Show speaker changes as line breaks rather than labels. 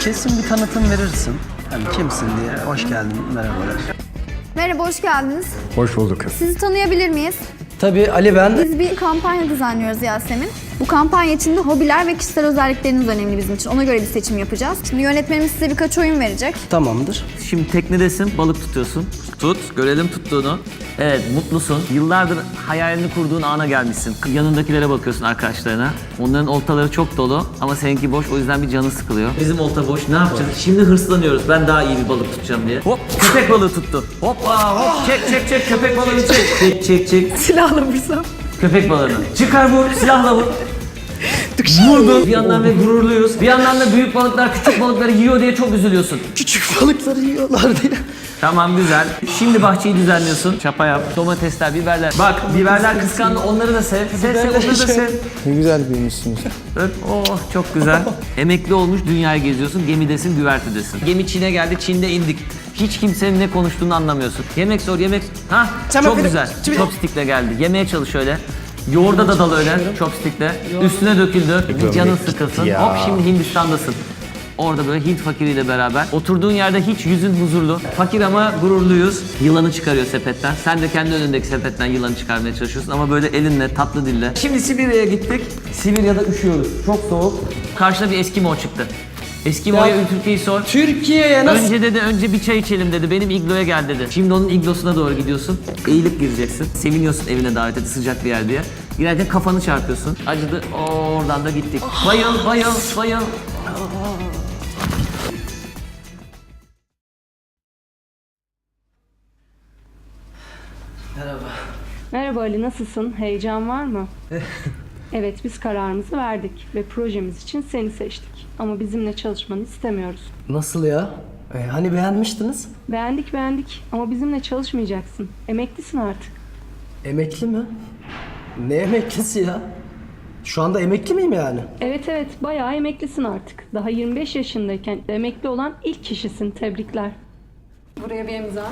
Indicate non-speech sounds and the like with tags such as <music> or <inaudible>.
Kesin bir tanıtım verirsin. Hani kimsin diye. Hoş geldin, merhabalar.
Merhaba, hoş geldiniz.
Hoş bulduk.
Sizi tanıyabilir miyiz?
Tabii Ali ben.
Biz bir kampanya düzenliyoruz Yasemin. Bu kampanya içinde hobiler ve kişisel özellikleriniz önemli bizim için. Ona göre bir seçim yapacağız. Şimdi yönetmenimiz size birkaç oyun verecek.
Tamamdır.
Şimdi teknedesin, balık tutuyorsun. Tut, görelim tuttuğunu. Evet, mutlusun. Yıllardır hayalini kurduğun ana gelmişsin. Yanındakilere bakıyorsun arkadaşlarına. Onların oltaları çok dolu ama seninki boş o yüzden bir canı sıkılıyor. Bizim olta boş. Ne yapacağız? Şimdi hırslanıyoruz. Ben daha iyi bir balık tutacağım diye. Hop, köpek balığı tuttu. Hoppa, hop, çek çek çek köpek balığını çek. Çek çek çek. <laughs>
Silahla vursam.
Köpek balığını. Çıkar vur, silahla vur. Vurdun. Bir yandan ve gururluyuz. Bir yandan da büyük balıklar küçük balıkları yiyor diye çok üzülüyorsun.
Küçük balıkları yiyorlar diye.
Tamam güzel. Şimdi bahçeyi düzenliyorsun. Çapa yap. Domatesler, biberler. Bak biberler kıskandı. Onları da sev. Sev sev onları da sev.
Ne güzel büyümüşsünüz.
Öp. Oh çok güzel. <laughs> Emekli olmuş dünyayı geziyorsun. Gemidesin, güvertedesin. Gemi Çin'e geldi. Çin'de indik. Hiç kimsenin ne konuştuğunu anlamıyorsun. Yemek sor, yemek... Ha çok güzel. Chopstick'le geldi. Yemeye çalış öyle. Yoğurda da dal öyle chopstick'le. Üstüne döküldü. Bir canın sıkılsın.
ya.
Hop şimdi Hindistan'dasın. Orada böyle Hint fakiriyle beraber. Oturduğun yerde hiç yüzün huzurlu. Fakir ama gururluyuz. Yılanı çıkarıyor sepetten. Sen de kendi önündeki sepetten yılanı çıkarmaya çalışıyorsun ama böyle elinle, tatlı dille. Şimdi Sibirya'ya gittik. Sibirya'da üşüyoruz. Çok soğuk. Karşına bir Eskimo çıktı. Eskimo'ya Türkiye'yi sor.
Türkiye'ye nasıl...
Önce dedi önce bir çay içelim dedi. Benim igloya gel dedi. Şimdi onun iglosuna doğru gidiyorsun. Eğilip gireceksin. Seviniyorsun evine davet etti sıcak bir yer diye. Girerken kafanı çarpıyorsun. Acıdı. Oradan da gittik. Bayıl bayıl bayıl.
Merhaba Ali, nasılsın? Heyecan var mı? <laughs> evet, biz kararımızı verdik ve projemiz için seni seçtik. Ama bizimle çalışmanı istemiyoruz.
Nasıl ya? E, hani beğenmiştiniz?
Beğendik beğendik ama bizimle çalışmayacaksın. Emeklisin artık.
Emekli mi? Ne emeklisi ya? Şu anda emekli miyim yani?
Evet evet, bayağı emeklisin artık. Daha 25 yaşındayken emekli olan ilk kişisin. Tebrikler. Buraya bir imza.